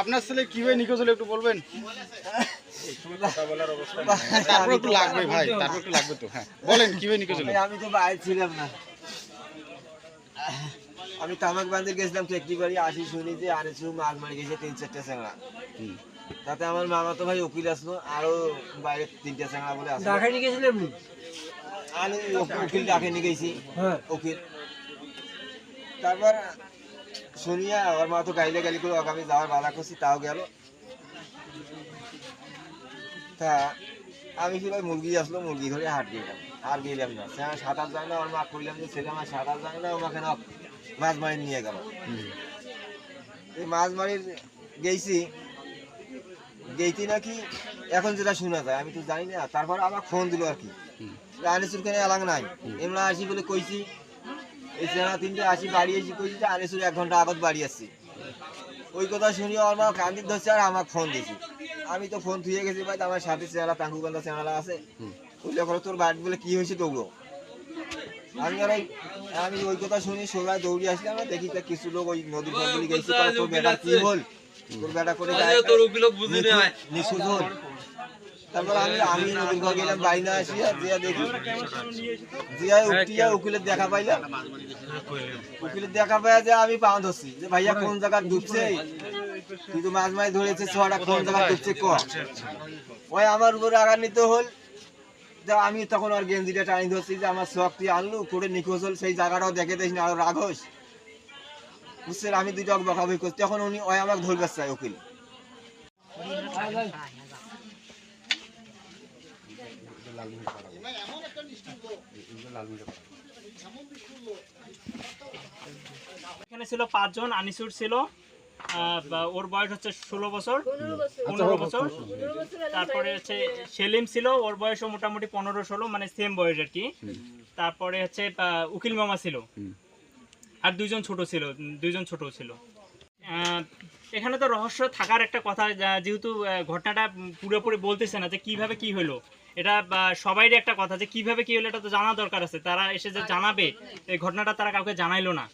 আপনার ছেলে কীভাবে নিখোঁজ হলো একটু বলবেন? তারপর একটু লাগবে ভাই তারপর একটু লাগবে তো হ্যাঁ। বলেন কীভাবে নিখোঁজ হলো? আমি তো বাইরে ছিলাম না। আমি তামাক বান্ধে গেছিলাম টেকটি বাড়ি আসি শুনি যে আনিসু মাছ মারি গেছে তিন চারটে চ্যাংড়া তাতে আমার মামা তো ভাই উকিল আসলো আরও বাইরে তিনটে চ্যাংড়া বলে আসলো। গেছিলাম আমি উকিল ডাকে নিয়ে গেছি হ্যাঁ। উকিল। তারপর শুনিয়া আমার মা তো গাইলে গালি করে আমি যাওয়ার বাধা করছি তাও গেল। তা আমি কি ভাই মুরগি আসলো মুরগি ধরে হাট গেলাম। আর গেলাম না সে আমার সাঁতার যায় না আমার মা কইলাম যে ছেলে আমার সাঁতার যায় না আমাকে না মাছ মারি নিয়ে গেল। এই মাছ মারির গেছি গেইতি নাকি এখন যেটা শোনা যায় আমি তো জানি না। তারপর আবার ফোন দিল আর কি। হুম। আনিসুর কেন এলাকা নাই। এমরা আসি বলে কইছি এই সেনা তিনটে আসি বাড়ি এসে কইছি যে আনিসুর এক ঘণ্টা আগত বাড়ি আসছি। ওই কথা শুনি আমার মা কান্দির ধরছে আর আমাকে ফোন দিয়েছি। আমি তো ফোন থুয়ে গেছি ভাই আমার সাথে চেহারা তাঙ্কুকান্দা চেহারা আছে। ওইটা করে তোর বাড়ি বলে কি হয়েছে দৌড়ো আমি আর ওই আমি ওই কথা শুনি সবাই দৌড়ি আসলাম আর দেখি তা কিছু লোক ওই নদীর বলে গেছি তোর বেটা কি হল? তোর বেটা করে নিখোঁজ হল। তারপর আমি আমি দেখি। দেখা পাইলাম। উকিলের দেখা পাইয়া যে আমি পা ধরছি। যে ভাইয়া, কোন জায়গা ডুবছে? কিন্তু মাছ মাছ ধরেছে, ছড়া কোন জায়গা ডুবছে ক? ওই আমার উপরে আঘাত নিতে হল আমি তখন আর গেঞ্জিটা টানি ধরছি যে আমার শখ তুই আনলু করে নিখোঁজ হল, সেই জায়গাটাও দেখে দিস না, আরও রাগ হোস। আমি দুটো বকাবি করছি। তখন উনি ওই আমাকে ধরবে চাই উকিল। এখানে ছিল পাঁচজন আনিসুর ছিল ওর বয়স হচ্ছে ষোলো বছর। পনেরো বছর। তারপরে হচ্ছে সেলিম ছিল ওর বয়সও মোটামুটি পনেরো ষোলো মানে সেম বয়স আর কি। তারপরে হচ্ছে আহ, উকিল মামা ছিল। আর দুইজন ছোট ছিল উম, দুইজন ছোট ছিল। আহ, এখানে তো রহস্য থাকার একটা কথা যেহেতু ঘটনাটা পুরোপুরি বলতেছে না যে কীভাবে কি হলো। এটা সবাইরই একটা কথা যে কীভাবে কি হলো এটা তো জানা দরকার আছে। তারা এসে যে জানাবে এই ঘটনাটা তারা কাউকে জানাইলো না।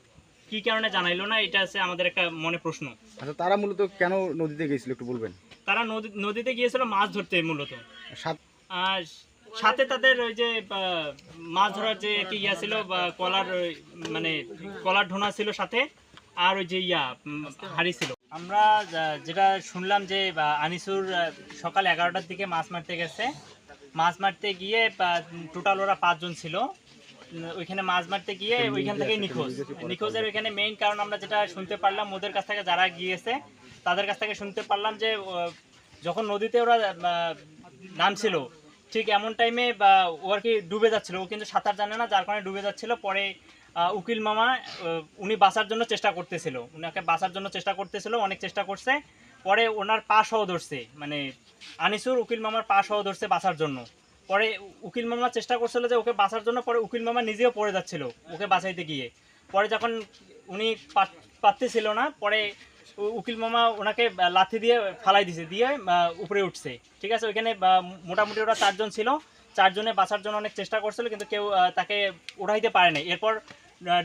কি কারণে জানাইলো না এটা আছে আমাদের একটা মনে প্রশ্ন। আচ্ছা তারা মূলত কেন নদীতে গেছিল একটু বলবেন? তারা নদী নদীতে গিয়েছিল মাছ ধরতে মূলত। সাত আর সাথে তাদের ওই যে মাছ ধরার যে একটা ইয়া ছিল বা কলার ওই, মানে কলার ঢোনা ছিল সাথে আর ওই যে ইয়া হাড়ি ছিল। আমরা যেটা শুনলাম যে আনিসুর সকাল এগারোটার দিকে মাছ মারতে গেছে। মাছ মারতে গিয়ে টোটাল ওরা পাঁচজন ছিল। ওইখানে মাছ মারতে গিয়ে ওইখান থেকে নিখোঁজ। নিখোঁজের ওইখানে মেইন কারণ আমরা যেটা শুনতে পারলাম ওদের কাছ থেকে যারা গিয়েছে তাদের কাছ থেকে শুনতে পারলাম যে যখন নদীতে ওরা নামছিল ঠিক এমন টাইমে বা ও আর কি ডুবে যাচ্ছিল। ও কিন্তু সাঁতার জানে না যার কারণে ডুবে যাচ্ছিল। পরে উকিল মামা উনি বাঁচার জন্য চেষ্টা করতেছিল। উনাকে বাঁচার জন্য চেষ্টা করতেছিল, অনেক চেষ্টা করছে। পরে ওনার পা সহ ধরছে মানে আনিসুর উকিল মামার পা সহ ধরছে বাঁচার জন্য। পরে উকিল মামা চেষ্টা করছিল যে ওকে বাঁচার জন্য, পরে উকিল মামা নিজেও পড়ে যাচ্ছিল ওকে বাঁচাইতে গিয়ে। পরে যখন উনি পার- পারতেছিল না, পরে উকিল মামা ওনাকে লাথি দিয়ে ফালাই দিছে, দিয়ে উপরে উঠছে। ঠিক আছে, ওইখানে মোটামুটি ওরা চারজন ছিল। চারজনে বাঁচার জন্য অনেক চেষ্টা করছিল, কিন্তু কেউ তাকে উঠাইতে পারে নাই। এরপর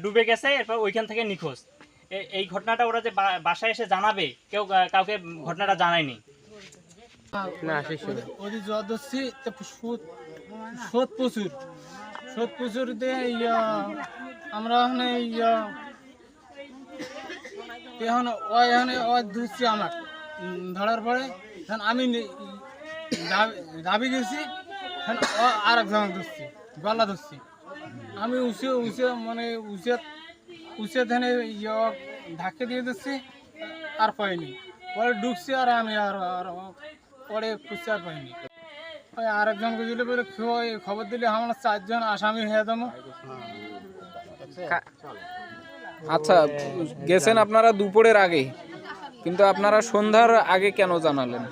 ডুবে গেছে এরপর ওইখান থেকে নিখোঁজ। এ- এই ঘটনাটা ওরা যে বা- বাসায় এসে জানাবে কেউ কাউকে ঘটনাটা জানায়নি। ইয়া আমরা ওখানে ইয়া এখন ওই এখানে ওই ধরছি আমার। ধরার পরে এখন আমি দাবি- গেছি আর একজন ধরছি গলা ধরছি। আমি উসে উসে মানে উসে উসে ধানে ইয়া ধাক্কে দিয়ে দিচ্ছি, আর পাইনি। পরে ঢুকছি আর আমি আর পরে খুঁজছি আর পাইনি। ওই আরেকজনকে দিলে ওই খবর দিলে আমরা চারজন আসামি হয়ে যাব। আচ্ছা গেছেন আপনারা দুপুরের আগে কিন্তু আপনারা সন্ধ্যার আগে কেন জানালেন?